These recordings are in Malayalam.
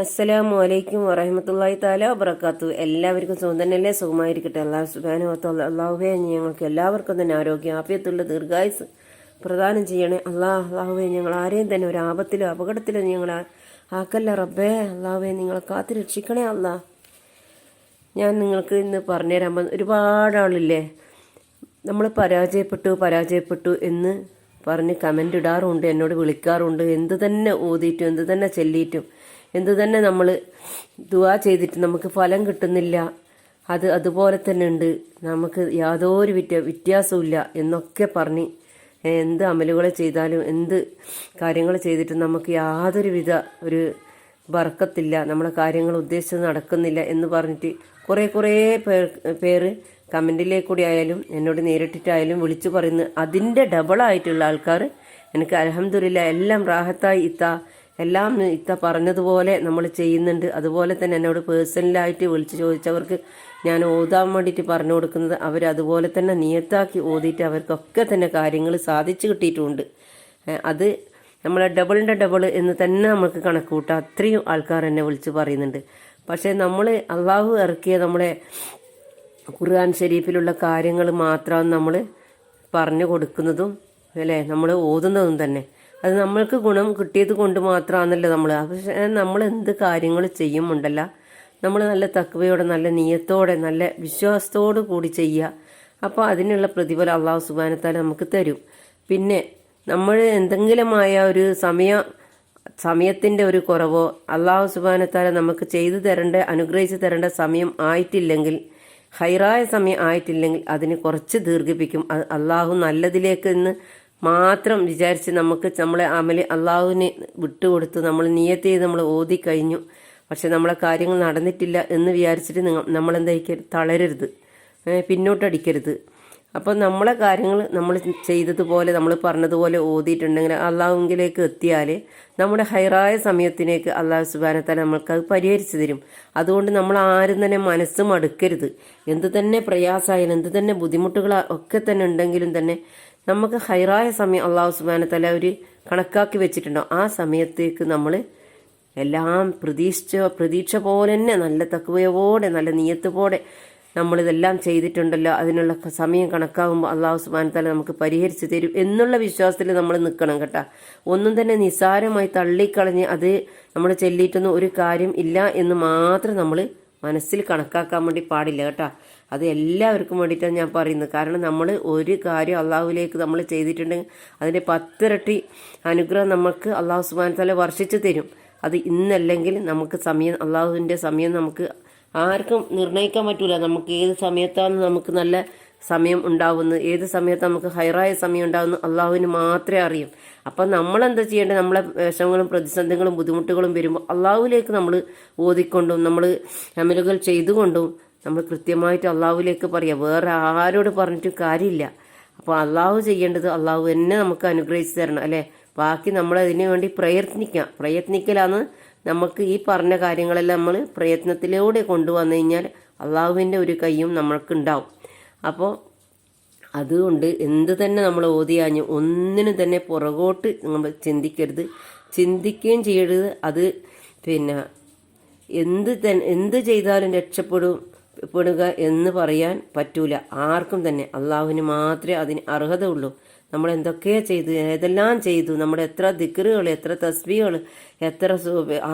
അസ്സലാമു അലൈക്കും വറഹമത്തല്ലാഹി താല വബർക്കാത്തു എല്ലാവർക്കും സുഖം തന്നെയല്ലേ? സുഖമായിരിക്കട്ടെ. അള്ളാഹു സുബാനുവത്തല്ല അള്ളാഹുബേ ഞങ്ങൾക്ക് എല്ലാവർക്കും തന്നെ ആരോഗ്യം ആപ്യത്തുള്ള ദീർഘായുസ് പ്രദാനം ചെയ്യണേ. അള്ളാഹ് അള്ളാഹുബേ ഞങ്ങൾ ആരെയും തന്നെ ഒരു ആപത്തിലോ അപകടത്തിലോ ഞങ്ങൾ ആക്കല്ല റബ്ബേ. അള്ളാഹുവെ നിങ്ങളെ കാത്തു രക്ഷിക്കണേ അല്ലാ ഞാൻ നിങ്ങൾക്ക് ഇന്ന് പറഞ്ഞുതരാൻ പോകുന്ന ഒരുപാട് ആളില്ലേ? നമ്മൾ പരാജയപ്പെട്ടു പരാജയപ്പെട്ടു എന്ന് പറഞ്ഞ് കമന്റ് ഇടാറുണ്ട് എന്നോട് വിളിക്കാറുണ്ട്. എന്ത് തന്നെ ഓതിയിട്ടും എന്ത് തന്നെ ചെല്ലിയിട്ടും. എന്ത് തന്നെ നമ്മൾ ദുവാ ചെയ്തിട്ട് നമുക്ക് ഫലം കിട്ടുന്നില്ല അത് അതുപോലെ തന്നെ ഉണ്ട്. നമുക്ക് യാതൊരു വിറ്റ വ്യത്യാസമില്ല എന്നൊക്കെ പറഞ്ഞ് എന്ത് അമലുകൾ ചെയ്താലും എന്ത് കാര്യങ്ങൾ ചെയ്തിട്ടും നമുക്ക് യാതൊരു വിധ ഒരു വർക്കത്തില്ല നമ്മളെ കാര്യങ്ങൾ ഉദ്ദേശിച്ചത് നടക്കുന്നില്ല എന്ന് പറഞ്ഞിട്ട് കുറേ കുറേ പേർ പേര് കമന്റിലേക്ക് കൂടി ആയാലും എന്നോട് നേരിട്ടിട്ടായാലും വിളിച്ചു പറയുന്നു അതിന്റെ ഡബിളായിട്ടുള്ള ആൾക്കാർ എനിക്ക് അലഹമില്ല എല്ലാം റാഹത്തായി ഇത്ത എല്ലാം ഇത്ത പറഞ്ഞതുപോലെ നമ്മൾ ചെയ്യുന്നുണ്ട്. അതുപോലെ തന്നെ എന്നോട് പേഴ്സണലായിട്ട് വിളിച്ച് ചോദിച്ചവർക്ക് ഞാൻ ഓതാൻ വേണ്ടിയിട്ട് പറഞ്ഞു കൊടുക്കുന്നത് അവർ അതുപോലെ തന്നെ നിയത്താക്കി ഓതിയിട്ട് അവർക്കൊക്കെ തന്നെ കാര്യങ്ങൾ സാധിച്ചു കിട്ടിയിട്ടുമുണ്ട് അത് നമ്മളെ ഡബിളിന്റെ ഡബിൾ എന്ന് തന്നെ നമുക്ക് കണക്ക് കൂട്ടാം അത്രയും ആൾക്കാർ എന്നെ വിളിച്ച് പറയുന്നുണ്ട്. പക്ഷേ നമ്മൾ അള്ളാഹു ഇറക്കിയ നമ്മളെ ഖുർആൻ ഷരീഫിലുള്ള കാര്യങ്ങൾ മാത്രം നമ്മൾ പറഞ്ഞു കൊടുക്കുന്നതും അല്ലേ? നമ്മൾ ഓതുന്നതും തന്നെ. അത് നമ്മൾക്ക് ഗുണം കിട്ടിയത് കൊണ്ട് മാത്രമാണല്ലോ നമ്മൾ പക്ഷേ നമ്മൾ എന്ത് കാര്യങ്ങൾ ചെയ്യുമുണ്ടല്ല. നമ്മൾ നല്ല തക്വയോടെ നല്ല നീയത്തോടെ നല്ല വിശ്വാസത്തോടു കൂടി ചെയ്യുക. അപ്പോൾ അതിനുള്ള പ്രതിഫലം അള്ളാഹു സുബാനത്താൽ നമുക്ക് തരും. പിന്നെ നമ്മൾ എന്തെങ്കിലുമായ ഒരു സമയ സമയത്തിന്റെ ഒരു കുറവോ അള്ളാഹു സുബാനത്താല നമുക്ക് ചെയ്തു തരേണ്ട അനുഗ്രഹിച്ച് തരേണ്ട സമയം ആയിട്ടില്ലെങ്കിൽ ഹൈറായ സമയം ആയിട്ടില്ലെങ്കിൽ അതിന് കുറച്ച് ദീർഘിപ്പിക്കും. അള്ളാഹു നല്ലതിലേക്ക് എന്ന് മാത്രം വിചാരിച്ച് നമുക്ക് നമ്മളെ അമൽ അള്ളാഹുവിനെ വിട്ടുകൊടുത്ത് നമ്മൾ നിയത്ത് ചെയ്ത് നമ്മൾ ഓതി കഴിഞ്ഞു. പക്ഷെ നമ്മളെ കാര്യങ്ങൾ നടന്നിട്ടില്ല എന്ന് വിചാരിച്ചിട്ട് നിങ്ങൾ നമ്മളെന്തായിരിക്കും തളരരുത്. പിന്നോട്ടടിക്കരുത്. അപ്പോൾ നമ്മളെ കാര്യങ്ങൾ നമ്മൾ ചെയ്തതുപോലെ നമ്മൾ പറഞ്ഞതുപോലെ ഓതിയിട്ടുണ്ടെങ്കിൽ അള്ളാഹുങ്കിലേക്ക് എത്തിയാൽ നമ്മുടെ ഹൈറായ സമയത്തിലേക്ക് അള്ളാഹു സുബാനത്താൽ നമ്മൾക്ക് അത് പരിഹരിച്ചു തരും. അതുകൊണ്ട് നമ്മൾ ആരും തന്നെ മനസ്സ് മടുക്കരുത്. എന്ത് തന്നെ പ്രയാസമായാലും എന്ത് തന്നെ ബുദ്ധിമുട്ടുകൾ ഒക്കെ തന്നെ ഉണ്ടെങ്കിലും തന്നെ നമുക്ക് ഹൈറായ സമയം അള്ളാഹു സുബാനത്തല ഒരു കണക്കാക്കി വെച്ചിട്ടുണ്ടോ? ആ സമയത്തേക്ക് നമ്മൾ എല്ലാം പ്രതീക്ഷിച്ച പ്രതീക്ഷ പോലെ തന്നെ നല്ല തക്കുവയോടെ നല്ല നിയത്തോടെ നമ്മളിതെല്ലാം ചെയ്തിട്ടുണ്ടല്ലോ. അതിനുള്ള സമയം കണക്കാകുമ്പോൾ അള്ളാഹു സുബാൻ തല നമുക്ക് പരിഹരിച്ചു തരും എന്നുള്ള വിശ്വാസത്തിൽ നമ്മൾ നിൽക്കണം കേട്ടാ. ഒന്നും തന്നെ നിസ്സാരമായി തള്ളിക്കളഞ്ഞ് അത് നമ്മൾ ചെല്ലിയിട്ടൊന്നും ഒരു കാര്യം ഇല്ല എന്ന് മാത്രം നമ്മൾ മനസ്സിൽ കണക്കാക്കാൻ വേണ്ടി പാടില്ല കേട്ടാ. അത് എല്ലാവർക്കും വേണ്ടിയിട്ടാണ് ഞാൻ പറയുന്നത്. കാരണം നമ്മൾ ഒരു കാര്യം അള്ളാഹുലേക്ക് നമ്മൾ ചെയ്തിട്ടുണ്ടെങ്കിൽ അതിന്റെ പത്തിരട്ടി അനുഗ്രഹം നമുക്ക് അള്ളാഹു സുബാൻ തല വർഷിച്ചു തരും. അത് ഇന്നല്ലെങ്കിൽ നമുക്ക് സമയം അള്ളാഹുവിന്റെ സമയം നമുക്ക് ആർക്കും നിർണയിക്കാൻ പറ്റൂല. നമുക്ക് ഏത് സമയത്താണ് നമുക്ക് നല്ല സമയം ഉണ്ടാവുന്നത്? ഏത് സമയത്ത് നമുക്ക് ഹൈറായ സമയം ഉണ്ടാവുന്നു അള്ളാഹുവിന് മാത്രമേ അറിയും. അപ്പം നമ്മൾ എന്താ ചെയ്യേണ്ടത്? നമ്മളെ വിഷമങ്ങളും പ്രതിസന്ധികളും ബുദ്ധിമുട്ടുകളും വരുമ്പോൾ അള്ളാഹുവിലേക്ക് നമ്മൾ ഓതിക്കൊണ്ടും നമ്മൾ അമലുകൾ ചെയ്തുകൊണ്ടും നമ്മൾ കൃത്യമായിട്ട് അള്ളാഹുവിലേക്ക് പറയുക വേറെ ആരോട് പറഞ്ഞിട്ടും കാര്യമില്ല. അപ്പോൾ അള്ളാഹു ചെയ്യേണ്ടത് അള്ളാഹു തന്നെ നമുക്ക് അനുഗ്രഹിച്ചു തരണം അല്ലേ? ബാക്കി നമ്മൾ അതിനു വേണ്ടി പ്രയത്നിക്കാം. പ്രയത്നിക്കലാണ് നമുക്ക് ഈ പറഞ്ഞ കാര്യങ്ങളെല്ലാം നമ്മൾ പ്രയത്നത്തിലൂടെ കൊണ്ടുവന്നു കഴിഞ്ഞാൽ അള്ളാഹുവിന്റെ ഒരു കൈയും നമ്മൾക്കുണ്ടാവും. അപ്പോൾ അതുകൊണ്ട് എന്ത് തന്നെ നമ്മൾ ഓതിയാഞ്ഞു ഒന്നിനും തന്നെ പുറകോട്ട് നമ്മൾ ചിന്തിക്കരുത്. ചിന്തിക്കുകയും ചെയ്യരുത്. അത് പിന്നെ എന്ത് തന്നെ എന്ത് ചെയ്താലും രക്ഷപ്പെടും. പെടുക എന്ന് പറയാൻ പറ്റൂല. ആർക്കും തന്നെ. അള്ളാഹുവിന് മാത്രമേ അതിന് അർഹത ഉള്ളൂ നമ്മൾ എന്തൊക്കെയാ ചെയ്തു ഏതെല്ലാം ചെയ്തു നമ്മുടെ എത്ര ദിക്കറുകൾ എത്ര തസ്ബികൾ എത്ര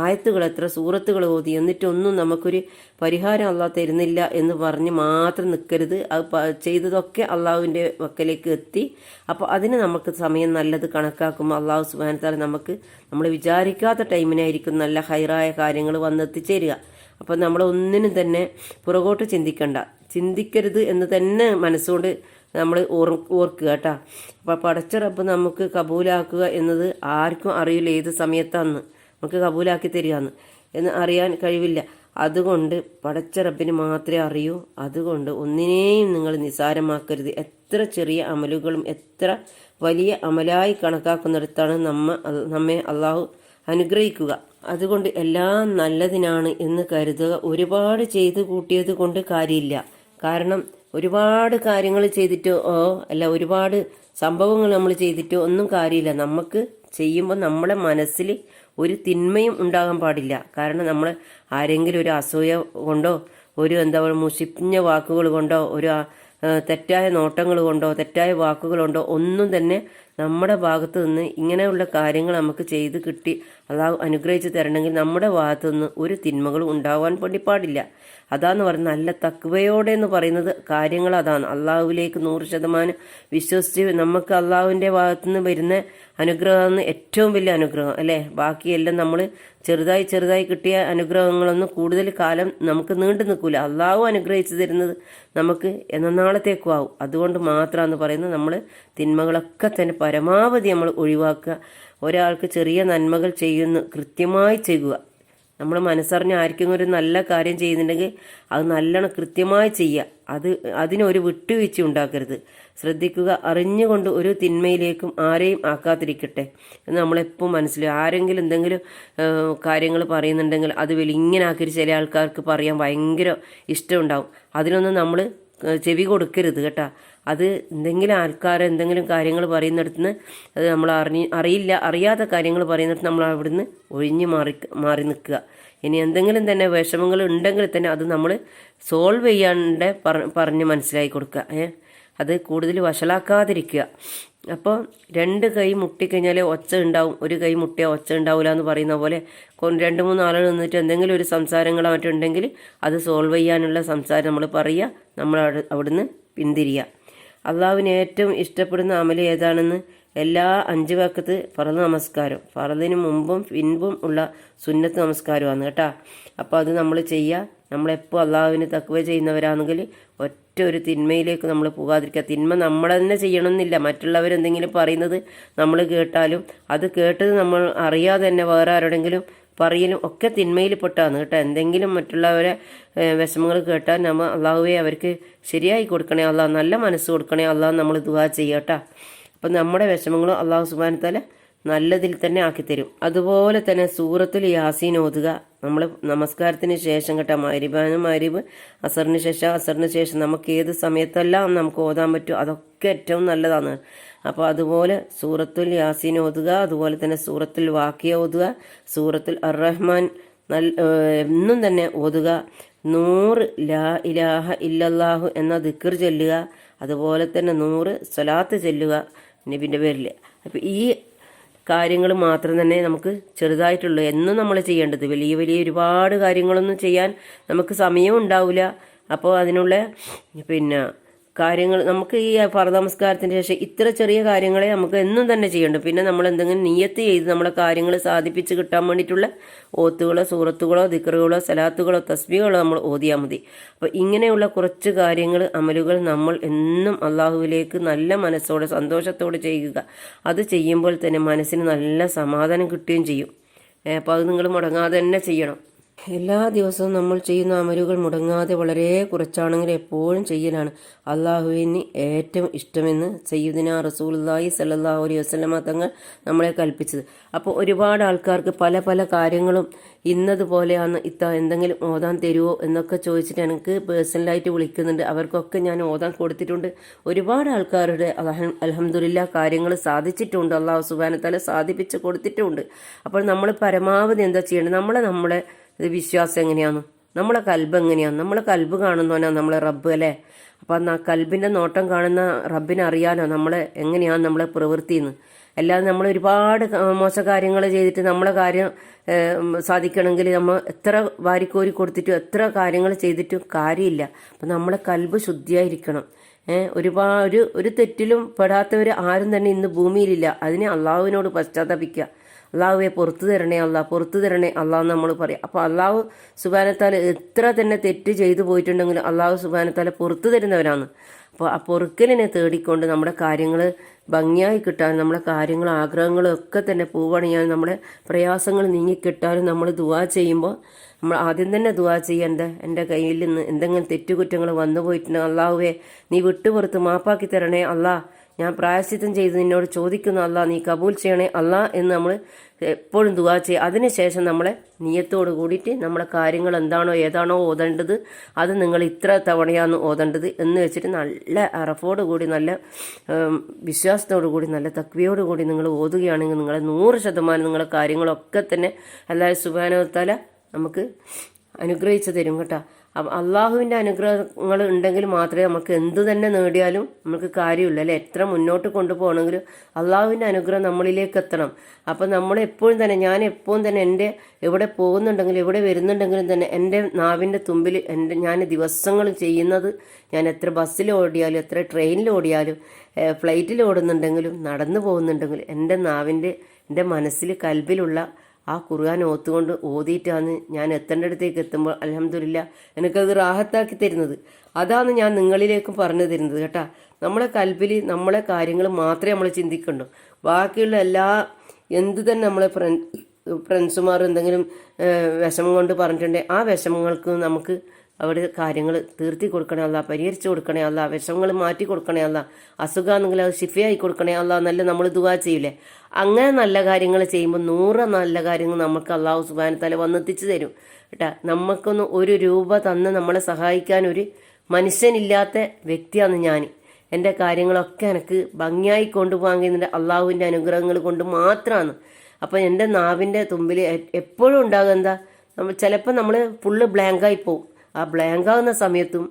ആയത്തുകൾ എത്ര സൂറത്തുകൾ ഓതി എന്നിട്ടൊന്നും നമുക്കൊരു പരിഹാരം അള്ളാഹ് തരുന്നില്ല എന്ന് പറഞ്ഞ് മാത്രം നിൽക്കരുത് അത് ചെയ്തതൊക്കെ അള്ളാഹുവിന്റെ വക്കലേക്ക് എത്തി. അപ്പോൾ അതിന് നമുക്ക് സമയം നല്ലത് കണക്കാക്കുമ്പോൾ അള്ളാഹു സുബാനത്താൽ നമുക്ക് നമ്മൾ വിചാരിക്കാത്ത ടൈമിനായിരിക്കും നല്ല ഹൈറായ കാര്യങ്ങൾ വന്നെത്തിച്ചേരുക. അപ്പം നമ്മൾ ഒന്നിനും തന്നെ പുറകോട്ട് ചിന്തിക്കണ്ട. ചിന്തിക്കരുത് എന്ന് തന്നെ മനസ്സുകൊണ്ട് നമ്മൾ ഓർ ഓർക്കുക കേട്ടാ. അപ്പം പടച്ച റബ്ബ് നമുക്ക് കബൂലാക്കുക എന്നത് ആർക്കും അറിയില്ല ഏത് സമയത്താന്ന്. നമുക്ക് കബൂലാക്കി തരികയെന്ന് എന്ന് അറിയാൻ കഴിവില്ല. അതുകൊണ്ട് പടച്ച റബ്ബിന് മാത്രമേ അറിയൂ. അതുകൊണ്ട് ഒന്നിനെയും നിങ്ങൾ നിസാരമാക്കരുത് എത്ര ചെറിയ അമലുകളും എത്ര വലിയ അമലായി കണക്കാക്കുന്നിടത്താണ് നമ്മ നമ്മെ അള്ളാഹു അനുഗ്രഹിക്കുക. അതുകൊണ്ട് എല്ലാം നല്ലതിനാണ് എന്ന് കരുതുക. ഒരുപാട് ചെയ്തു കൂട്ടിയത് കൊണ്ട് കാര്യമില്ല. കാരണം ഒരുപാട് കാര്യങ്ങൾ ചെയ്തിട്ടോ ഓ അല്ല ഒരുപാട് സംഭവങ്ങൾ നമ്മൾ ചെയ്തിട്ടോ ഒന്നും കാര്യമില്ല. നമുക്ക് ചെയ്യുമ്പോൾ നമ്മുടെ മനസ്സിൽ ഒരു തിന്മയും ഉണ്ടാകാൻ പാടില്ല. കാരണം നമ്മൾ ആരെങ്കിലും ഒരു അസൂയ കൊണ്ടോ ഒരു എന്താ പറയുക മുഷിഞ്ഞ വാക്കുകൾ കൊണ്ടോ ഒരു തെറ്റായ നോട്ടങ്ങൾ കൊണ്ടോ തെറ്റായ വാക്കുകൾ കൊണ്ടോ ഒന്നും തന്നെ നമ്മുടെ ഭാഗത്ത് നിന്ന് ഇങ്ങനെയുള്ള കാര്യങ്ങൾ നമുക്ക് ചെയ്ത് കിട്ടി അള്ളാഹു അനുഗ്രഹിച്ച് തരണമെങ്കിൽ നമ്മുടെ ഭാഗത്ത് നിന്ന് ഒരു തിന്മകളും ഉണ്ടാവാൻ വേണ്ടി പാടില്ല. അതാന്ന് പറയുന്നത് നല്ല തക്വയോടെ എന്ന് പറയുന്നത് കാര്യങ്ങൾ അതാണ്. അള്ളാഹുവിലേക്ക് നൂറ് ശതമാനം വിശ്വസിച്ച് നമുക്ക് അള്ളാഹുവിന്റെ ഭാഗത്തു നിന്ന് വരുന്ന അനുഗ്രഹമാണ് ഏറ്റവും വലിയ അനുഗ്രഹം അല്ലേ? ബാക്കിയെല്ലാം നമ്മൾ ചെറുതായി ചെറുതായി കിട്ടിയ അനുഗ്രഹങ്ങളൊന്നും കൂടുതൽ കാലം നമുക്ക് നീണ്ടു നിൽക്കില്ല അള്ളാഹു അനുഗ്രഹിച്ചു തരുന്നത് നമുക്ക് എന്നാളത്തേക്കും ആവും അതുകൊണ്ട് മാത്രമാണെന്ന് പറയുന്നത് നമ്മൾ തിന്മകളൊക്കെ തന്നെ പരമാവധി നമ്മൾ ഒഴിവാക്കുക. ഒരാൾക്ക് ചെറിയ നന്മകൾ ചെയ്യുന്നു കൃത്യമായി ചെയ്യുക. നമ്മൾ മനസ്സറിഞ്ഞ് ആർക്കും ഒരു നല്ല കാര്യം ചെയ്യുന്നുണ്ടെങ്കിൽ അത് നല്ലോണം കൃത്യമായി ചെയ്യുക. അത് അതിനൊരു വിട്ടുവീഴ്ച ഉണ്ടാക്കരുത്. ശ്രദ്ധിക്കുക അറിഞ്ഞുകൊണ്ട് ഒരു തിന്മയിലേക്കും ആരെയും ആക്കാതിരിക്കട്ടെ എന്ന് നമ്മളെപ്പോൾ മനസ്സിലാവും ആരെങ്കിലും എന്തെങ്കിലും കാര്യങ്ങൾ പറയുന്നുണ്ടെങ്കിൽ അത് വലിയ ഇങ്ങനെ ആക്കി ചില ആൾക്കാർക്ക് പറയാൻ ഭയങ്കര ഇഷ്ടമുണ്ടാവും അതിനൊന്നും നമ്മൾ ചെവി കൊടുക്കരുത് കേട്ടോ. അത് എന്തെങ്കിലും ആൾക്കാർ എന്തെങ്കിലും കാര്യങ്ങൾ പറയുന്നിടത്തുനിന്ന് അത് നമ്മൾ അറിഞ്ഞ് അറിയില്ല അറിയാത്ത കാര്യങ്ങൾ പറയുന്നിടത്ത് നമ്മൾ അവിടുന്ന് ഒഴിഞ്ഞ് മാറി മാറി നിൽക്കുക. ഇനി എന്തെങ്കിലും തന്നെ വിഷമങ്ങൾ ഉണ്ടെങ്കിൽ തന്നെ അത് നമ്മൾ സോൾവ് ചെയ്യാണ്ട് പറ- പറഞ്ഞ് മനസ്സിലാക്കി കൊടുക്കുക. അത് കൂടുതൽ വഷളാക്കാതിരിക്കുക. അപ്പോൾ രണ്ട് കൈ മുട്ടിക്കഴിഞ്ഞാൽ ഒച്ച ഉണ്ടാവും ഒരു കൈ മുട്ടിയാൽ ഒച്ച ഉണ്ടാവില്ല എന്ന് പറയുന്ന പോലെ രണ്ട് മൂന്ന് ആളുകൾ നിന്നിട്ട് എന്തെങ്കിലും ഒരു സംസാരങ്ങളോ മറ്റുണ്ടെങ്കിൽ അത് സോൾവ് ചെയ്യാനുള്ള സംസാരം നമ്മൾ പറയുക നമ്മൾ അവിടെ അവിടുന്ന് പിന്തിരിയുക. അള്ളാഹുവിന് ഏറ്റവും ഇഷ്ടപ്പെടുന്ന അമല ഏതാണെന്ന് എല്ലാ അഞ്ച് വക്കത്ത് ഫറദ് നമസ്കാരം. ഫറദിന് മുമ്പും പിൻപും ഉള്ള സുന്നത്ത് നമസ്കാരമാണ് കേട്ടാ. അപ്പോൾ അത് നമ്മൾ ചെയ്യുക നമ്മളെപ്പോൾ അള്ളാഹുവിന് തക്കുവ ചെയ്യുന്നവരാണെങ്കിൽ ഒറ്റ ഒരു തിന്മയിലേക്ക് നമ്മൾ പോകാതിരിക്കുക. തിന്മ നമ്മൾ തന്നെ ചെയ്യണമെന്നില്ല. മറ്റുള്ളവരെന്തെങ്കിലും പറയുന്നത് നമ്മൾ കേട്ടാലും അത് കേട്ടത് നമ്മൾ അറിയാതെ തന്നെ വേറെ ആരോടെങ്കിലും പറയലും ഒക്കെ തിന്മയിൽ പെട്ടാണ് കേട്ടോ. എന്തെങ്കിലും മറ്റുള്ളവരെ വിഷമങ്ങൾ കേട്ടാൽ നമ്മൾ അള്ളാഹുവെ അവർക്ക് ശരിയായി കൊടുക്കണേ അള്ളാഹ്. നല്ല മനസ്സ് കൊടുക്കണേ അള്ളാഹ് നമ്മൾ ദുവാ ചെയ്യട്ടാ അപ്പം നമ്മുടെ വിഷമങ്ങളും അള്ളാഹു സുബാനത്താല നല്ലതിൽ തന്നെ ആക്കി തരും അതുപോലെ തന്നെ സൂറത്തിൽ യാസീൻ ഓതുക. നമ്മൾ നമസ്കാരത്തിന് ശേഷം കേട്ടോ മരിബാനും മരിബ് അസറിന് ശേഷം അസറിന് ശേഷം നമുക്ക് ഏത് സമയത്തെല്ലാം നമുക്ക് ഓതാൻ പറ്റും അതൊക്കെ ഏറ്റവും നല്ലതാണ്. അപ്പോൾ അതുപോലെ സൂറത്തുൽ യാസീൻ ഓതുക അതുപോലെ തന്നെ സൂറത്തുൽ വാക്കിയ ഓതുക സൂറത്തുൽ അർ റഹ്മാൻ നല്ല എന്നും തന്നെ ഓതുക. നൂറ് ലാ ഇലാഹ ഇല്ലല്ലാഹു എന്ന ദിക്കർ ചൊല്ലുക അതുപോലെ തന്നെ നൂറ് സ്വലാത്ത് ചൊല്ലുക നബിന്റെ പേരിൽ അപ്പം ഈ കാര്യങ്ങൾ മാത്രം തന്നെ നമുക്ക് ചെറുതായിട്ടുള്ളൂ. എന്നും നമ്മൾ ചെയ്യേണ്ടത്. വലിയ വലിയ ഒരുപാട് കാര്യങ്ങളൊന്നും ചെയ്യാൻ നമുക്ക് സമയവും ഉണ്ടാവില്ല അപ്പോൾ അതിനുള്ള പിന്നെ കാര്യങ്ങൾ നമുക്ക് ഈ ഫറ നമസ്കാരത്തിന് ശേഷം ഇത്ര ചെറിയ കാര്യങ്ങളെ നമുക്ക് എന്നും തന്നെ ചെയ്യണ്ട പിന്നെ നമ്മൾ എന്തെങ്കിലും നിയത്ത് ചെയ്ത് നമ്മളെ കാര്യങ്ങൾ സാധിപ്പിച്ച് കിട്ടാൻ വേണ്ടിയിട്ടുള്ള ഓത്തുകളോ സൂറത്തുകളോ ദിക്കറുകളോ സലാത്തുകളോ തസ്ബികളോ നമ്മൾ ഓതിയാൽ മതി. അപ്പോൾ ഇങ്ങനെയുള്ള കുറച്ച് കാര്യങ്ങൾ അമലുകൾ നമ്മൾ എന്നും അള്ളാഹുവിലേക്ക് നല്ല മനസ്സോടെ സന്തോഷത്തോടെ ചെയ്യുക. അത് ചെയ്യുമ്പോൾ തന്നെ മനസ്സിന് നല്ല സമാധാനം കിട്ടുകയും ചെയ്യും. അപ്പോൾ അത് നിങ്ങൾ മുടങ്ങാതെ തന്നെ ചെയ്യണം. എല്ലാ ദിവസവും നമ്മൾ ചെയ്യുന്ന അമരുകൾ മുടങ്ങാതെ വളരെ കുറച്ചാണെങ്കിൽ എപ്പോഴും ചെയ്യലാണ്. അള്ളാഹുവിന് ഏറ്റവും ഇഷ്ടമെന്ന് സയ്യുദിന റസൂലുള്ളാഹി സല്ലല്ലാഹു അലൈഹി വസ്ലമ തങ്ങൾ നമ്മളെ കൽപ്പിച്ചത്. അപ്പോൾ ഒരുപാട് ആൾക്കാർക്ക് പല പല കാര്യങ്ങളും ഇന്നതുപോലെയാണ് ഇത്ത എന്തെങ്കിലും ഓതാൻ തരുമോ എന്നൊക്കെ ചോദിച്ചിട്ട് എനിക്ക് പേഴ്സണലായിട്ട് വിളിക്കുന്നുണ്ട്. അവർക്കൊക്കെ ഞാൻ ഓതാൻ കൊടുത്തിട്ടുണ്ട്. ഒരുപാട് ആൾക്കാരുടെ അലഹമുല്ല കാര്യങ്ങൾ സാധിച്ചിട്ടുണ്ട്. അള്ളാഹു സുബാനത്തല സാധിപ്പിച്ച് കൊടുത്തിട്ടുണ്ട്. അപ്പോൾ നമ്മൾ പരമാവധി എന്താ ചെയ്യേണ്ടത്? നമ്മളെ നമ്മളെ ഇത് വിശ്വാസം എങ്ങനെയാണ് നമ്മളെ കൽബ് എങ്ങനെയാണ് നമ്മളെ കൽബ് കാണുന്നവനാ നമ്മളെ റബ്ബ് അല്ലേ? അപ്പം ആ കൽബിന്റെ നോട്ടം കാണുന്ന റബ്ബിനെ അറിയാലോ നമ്മളെ എങ്ങനെയാണ് നമ്മളെ പ്രവൃത്തിയെന്ന് അല്ലാതെ നമ്മൾ ഒരുപാട് മോശ കാര്യങ്ങൾ ചെയ്തിട്ട് നമ്മളെ കാര്യം സാധിക്കണമെങ്കിൽ നമ്മൾ എത്ര വാരിക്കോരി കൊടുത്തിട്ടും എത്ര കാര്യങ്ങൾ ചെയ്തിട്ടും കാര്യമില്ല. അപ്പം നമ്മളെ കൽബ് ശുദ്ധിയായിരിക്കണം. ഒരുപാട് ഒരു ഒരു തെറ്റിലും പെടാത്തവർ ആരും തന്നെ ഇന്ന് ഭൂമിയിലില്ല. അതിനെ അള്ളാഹുവിനോട് പശ്ചാത്തപിക്കുക അള്ളാഹുവെ പുറത്തു തരണേ അള്ളാഹ് പുറത്തു തരണേ അള്ളാഹ് നമ്മൾ പറയും. അപ്പോൾ അള്ളാഹു സുബാനത്താൽ എത്ര തന്നെ തെറ്റ് ചെയ്തു പോയിട്ടുണ്ടെങ്കിലും അള്ളാഹു സുബാനത്താൽ പുറത്തു തരുന്നവരാണ്. അപ്പോൾ ആ പൊറുക്കലിനെ തേടിക്കൊണ്ട് നമ്മുടെ കാര്യങ്ങൾ ഭംഗിയായി കിട്ടാനും നമ്മുടെ കാര്യങ്ങൾ ആഗ്രഹങ്ങളും ഒക്കെ തന്നെ പൂവണിയാനും നമ്മുടെ പ്രയാസങ്ങൾ നീങ്ങിക്കിട്ടാനും നമ്മൾ ദുവാ ചെയ്യുമ്പോൾ നമ്മൾ ആദ്യം തന്നെ ദുവാ ചെയ്യേണ്ട എന്റെ കയ്യിൽ നിന്ന് എന്തെങ്കിലും തെറ്റുകുറ്റങ്ങൾ വന്നു പോയിട്ടുണ്ടെങ്കിൽ അള്ളാഹുവേ നീ വിട്ടുപുറത്ത് മാപ്പാക്കി തരണേ അള്ളാഹ് ഞാൻ പ്രായശ്ചിത്തം ചെയ്ത് നിന്നോട് ചോദിക്കുന്നു അല്ല നീ കബൂൽ ചെയ്യണേ അല്ല എന്ന് നമ്മൾ എപ്പോഴും ദുവാ ചെയ്യുക അതിനുശേഷം നമ്മളെ നിയത്തോട് കൂടിയിട്ട് നമ്മളെ കാര്യങ്ങൾ എന്താണോ ഏതാണോ ഓതേണ്ടത് അത് നിങ്ങൾ ഇത്ര തവണയാണ് ഓതേണ്ടത് എന്ന് വെച്ചിട്ട് നല്ല അറഫോട് കൂടി നല്ല വിശ്വാസത്തോടു കൂടി നല്ല തക്വിയോട് കൂടി നിങ്ങൾ ഓതുകയാണെങ്കിൽ നിങ്ങളെ നൂറ് ശതമാനം നിങ്ങളെ കാര്യങ്ങളൊക്കെ തന്നെ അല്ലാതെ സുബാനോത്താല നമുക്ക് അനുഗ്രഹിച്ചു തരും കേട്ടോ. അള്ളാഹുവിന്റെ അനുഗ്രഹങ്ങൾ ഉണ്ടെങ്കിൽ മാത്രമേ നമുക്ക് എന്തു തന്നെ നേടിയാലും നമുക്ക് കാര്യമില്ല അല്ലെ? എത്ര മുന്നോട്ട് കൊണ്ടുപോകണമെങ്കിലും അള്ളാഹുവിന്റെ അനുഗ്രഹം നമ്മളിലേക്ക് എത്തണം. അപ്പം നമ്മൾ എപ്പോഴും തന്നെ ഞാൻ എപ്പോഴും തന്നെ എന്റെ എവിടെ പോകുന്നുണ്ടെങ്കിലും എവിടെ വരുന്നുണ്ടെങ്കിലും തന്നെ എന്റെ നാവിന്റെ തുമ്പിൽ എന്റെ ഞാൻ ദിവസങ്ങൾ ചെയ്യുന്നത് ഞാൻ എത്ര ബസ്സിൽ ഓടിയാലും എത്ര ട്രെയിനിൽ ഓടിയാലും ഫ്ലൈറ്റിൽ ഓടുന്നുണ്ടെങ്കിലും നടന്നു പോകുന്നുണ്ടെങ്കിലും എന്റെ നാവിന്റെ എന്റെ മനസ്സിൽ കൽബിലുള്ള ആ ഖുർആൻ ഓത്തുകൊണ്ട് ഓതിയിട്ടാണ് ഞാൻ എത്തേണ്ടടുത്തേക്ക് എത്തുമ്പോൾ അലഹമില്ല എനിക്കത് റാഹത്താക്കി തരുന്നത്. അതാണ് ഞാൻ നിങ്ങളിലേക്കും പറഞ്ഞു തരുന്നത് കേട്ടാ. നമ്മളെ കൽബിൽ നമ്മളെ കാര്യങ്ങൾ മാത്രമേ നമ്മൾ ചിന്തിക്കണ്ടു? ബാക്കിയുള്ള എല്ലാ എന്ത് തന്നെ നമ്മളെ ഫ്രണ്ട് ഫ്രണ്ട്സുമാർ എന്തെങ്കിലും വിഷമം കൊണ്ട് പറഞ്ഞിട്ടുണ്ടെങ്കിൽ ആ വിഷമങ്ങൾക്ക് നമുക്ക് അവിടെ കാര്യങ്ങൾ തീർത്തി കൊടുക്കണേ അല്ല പരിഹരിച്ചു കൊടുക്കണേ അല്ല വിഷമങ്ങൾ മാറ്റി കൊടുക്കണേ അല്ല അസുഖമാണെങ്കിൽ അത് ഷിഫയായി കൊടുക്കണേ അല്ല നല്ല നമ്മൾ ദുവാ ചെയ്യില്ലേ അങ്ങനെ നല്ല കാര്യങ്ങൾ ചെയ്യുമ്പോൾ നൂറ് നല്ല കാര്യങ്ങൾ നമുക്ക് അള്ളാഹു സുബാനത്തല വന്നെത്തിച്ചു തരും. കേട്ടാ നമുക്കൊന്ന് ഒരു രൂപ തന്ന് നമ്മളെ സഹായിക്കാൻ ഒരു മനുഷ്യനില്ലാത്ത വ്യക്തിയാണ് ഞാൻ. എന്റെ കാര്യങ്ങളൊക്കെ എനിക്ക് ഭംഗിയായി കൊണ്ടുപോകാൻ കഴിയുന്നുണ്ട് അള്ളാഹുവിന്റെ അനുഗ്രഹങ്ങൾ കൊണ്ട് മാത്രമാണ് അപ്പം എന്റെ നാവിന്റെ തുമ്പിൽ എപ്പോഴും ഉണ്ടാകുക എന്താ? നമ്മൾ ചിലപ്പോൾ നമ്മൾ ഫുള്ള് ബ്ലാങ്കായി പോകും ആ ബ്ലാങ്ക് ആകുന്ന സമയത്തും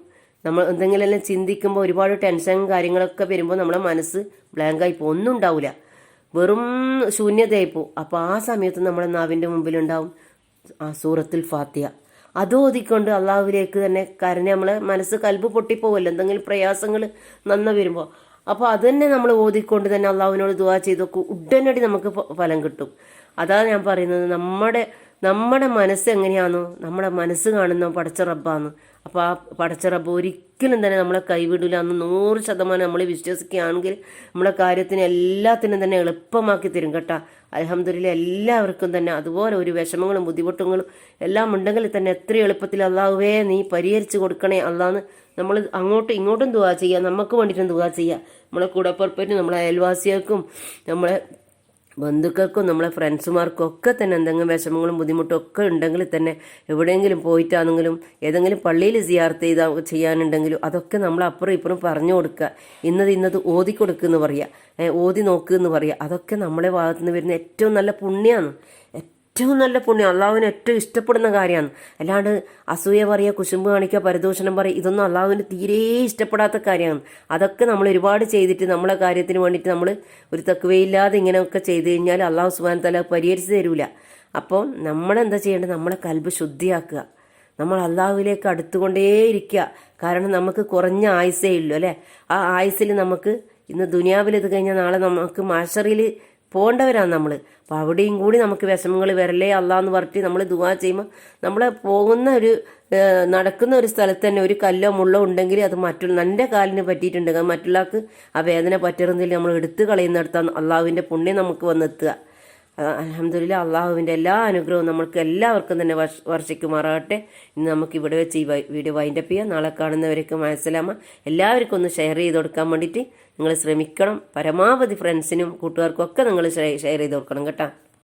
നമ്മൾ എന്തെങ്കിലും ചിന്തിക്കുമ്പോൾ ഒരുപാട് ടെൻഷനും കാര്യങ്ങളൊക്കെ വരുമ്പോൾ നമ്മളെ മനസ്സ് ബ്ലാങ്കായി പോകും. ഒന്നും ഉണ്ടാവില്ല വെറും ശൂന്യതയായി പോകും. അപ്പോൾ ആ സമയത്ത് നമ്മുടെ നാവിന്റെ മുമ്പിലുണ്ടാവും ആ സൂറത്തിൽ ഫാത്തിയ അത് ഓതിക്കൊണ്ട് അള്ളാഹുവിലേക്ക് തന്നെ കരഞ്ഞ് നമ്മളെ മനസ്സ് കൽബ് പൊട്ടിപ്പോവല്ലോ. എന്തെങ്കിലും പ്രയാസങ്ങൾ നന്ന വരുമ്പോൾ അപ്പോൾ അത് തന്നെ നമ്മൾ ഓതിക്കൊണ്ട് തന്നെ അള്ളാഹുവിനോട് ദുവാ ചെയ്തൊക്കെ ഉടനടി നമുക്ക് ഫലം കിട്ടും. അതാണ് ഞാൻ പറയുന്നത്. നമ്മുടെ നമ്മുടെ മനസ്സ് എങ്ങനെയാണോ നമ്മുടെ മനസ്സ് കാണുന്ന പടച്ച റബ്ബാണ് അപ്പോൾ ആ പടച്ച റബ്ബ് ഒരിക്കലും തന്നെ നമ്മളെ കൈവിടില്ല അന്ന് നൂറ് ശതമാനം നമ്മൾ വിശ്വസിക്കുകയാണെങ്കിൽ നമ്മുടെ കാര്യത്തിന് എല്ലാത്തിനും തന്നെ എളുപ്പമാക്കി തരും കേട്ടോ. അലഹമ്മദില്ല എല്ലാവർക്കും തന്നെ അതുപോലെ ഒരു വിഷമങ്ങളും ബുദ്ധിമുട്ടുകളും എല്ലാം ഉണ്ടെങ്കിൽ തന്നെ എത്ര എളുപ്പത്തിൽ അള്ളാഹുവേ നീ പരിഹരിച്ചു കൊടുക്കണേ അള്ളാന്ന് നമ്മൾ അങ്ങോട്ടും ഇങ്ങോട്ടും ദുവാ ചെയ്യുക നമുക്ക് വേണ്ടിയിട്ടും ദുവാ ചെയ്യുക നമ്മളെ കൂടപ്പുറപ്പറ്റും നമ്മളെ അയൽവാസികൾക്കും നമ്മളെ ബന്ധുക്കൾക്കും നമ്മളെ ഫ്രണ്ട്സുമാർക്കും ഒക്കെ തന്നെ എന്തെങ്കിലും വിഷമങ്ങളും ബുദ്ധിമുട്ടും ഒക്കെ ഉണ്ടെങ്കിൽ തന്നെ എവിടെയെങ്കിലും പോയിട്ടാണെങ്കിലും ഏതെങ്കിലും പള്ളിയിൽ സിയാർത്ത് ചെയ്താ ചെയ്യാനുണ്ടെങ്കിലും അതൊക്കെ നമ്മൾ അപ്പുറം ഇപ്പുറം പറഞ്ഞു കൊടുക്കുക. ഇന്നത് ഇന്നത് ഓതി കൊടുക്കുമെന്ന് പറയുക. ഓതി നോക്കുക എന്ന് പറയുക. അതൊക്കെ നമ്മളെ ഭാഗത്തുനിന്ന് വരുന്ന ഏറ്റവും നല്ല പുണ്യമാണ് ഏറ്റവും നല്ല പുണ്യം. അള്ളാഹുവിന് ഏറ്റവും ഇഷ്ടപ്പെടുന്ന കാര്യമാണ്. അല്ലാണ്ട് അസൂയ പറയുക കുശുമ്പ് കാണിക്കുക പരിദൂഷണം പറയുക ഇതൊന്നും അള്ളാഹുവിന് തീരെ ഇഷ്ടപ്പെടാത്ത കാര്യമാണ്. അതൊക്കെ നമ്മൾ ഒരുപാട് ചെയ്തിട്ട് നമ്മളെ കാര്യത്തിന് വേണ്ടിയിട്ട് നമ്മൾ ഒരു തക്കുവയില്ലാതെ ഇങ്ങനെയൊക്കെ ചെയ്ത് കഴിഞ്ഞാൽ അള്ളാഹു സുബാൻ തല പരിഹരിച്ച് തരൂല. അപ്പോൾ നമ്മളെന്താ ചെയ്യേണ്ടത്? നമ്മളെ കൽബ് ശുദ്ധിയാക്കുക. നമ്മൾ അള്ളാഹുവിലേക്ക് അടുത്തുകൊണ്ടേയിരിക്കുക കാരണം നമുക്ക് കുറഞ്ഞ ആയുസേ ഉള്ളൂ അല്ലേ? ആ ആയുസ്സിൽ നമുക്ക് ഇന്ന് ദുനിയാവിൽ ഇത് കഴിഞ്ഞാൽ നാളെ നമുക്ക് മാഷറിയിൽ പോകേണ്ടവരാണ് നമ്മൾ. അപ്പോൾ അവിടെയും കൂടി നമുക്ക് വിഷമങ്ങൾ വരല്ലേ? അല്ല എന്ന് പറഞ്ഞിട്ട് നമ്മൾ ദുവാ ചെയ്യുമ്പോൾ നമ്മൾ പോകുന്ന ഒരു നടക്കുന്ന ഒരു സ്ഥലത്ത് തന്നെ ഒരു കല്ലോ മുള്ളോ ഉണ്ടെങ്കിൽ അത് മറ്റുള്ള എന്റെ കാലിന് പറ്റിയിട്ടുണ്ടെങ്കിൽ മറ്റുള്ളവർക്ക് ആ വേദന പറ്ററുന്നില്ല. നമ്മൾ എടുത്തു കളയുന്നിടത്താണ് അള്ളാഹുവിന്റെ പുണ്യം നമുക്ക് വന്നെത്തുക. അലഹമില്ല അള്ളാഹുവിന്റെ എല്ലാ അനുഗ്രഹവും നമ്മൾക്ക് എല്ലാവർക്കും തന്നെ വർഷ വർഷിക്കുമാറാകട്ടെ. ഇന്ന് നമുക്ക് ഇവിടെ വെച്ച് ഈ വീഡിയോ വൈൻഡപ്പ് ചെയ്യാം. നാളെ കാണുന്നവരേക്കും മനസ്സിലാമ എല്ലാവർക്കും ഒന്ന് ഷെയർ ചെയ്ത് കൊടുക്കാൻ വേണ്ടിയിട്ട് നിങ്ങൾ ശ്രമിക്കണം. പരമാവധി ഫ്രണ്ട്സിനും കൂട്ടുകാർക്കും ഒക്കെ നിങ്ങൾ ഷെയർ ചെയ്ത് കൊടുക്കണം കേട്ടോ.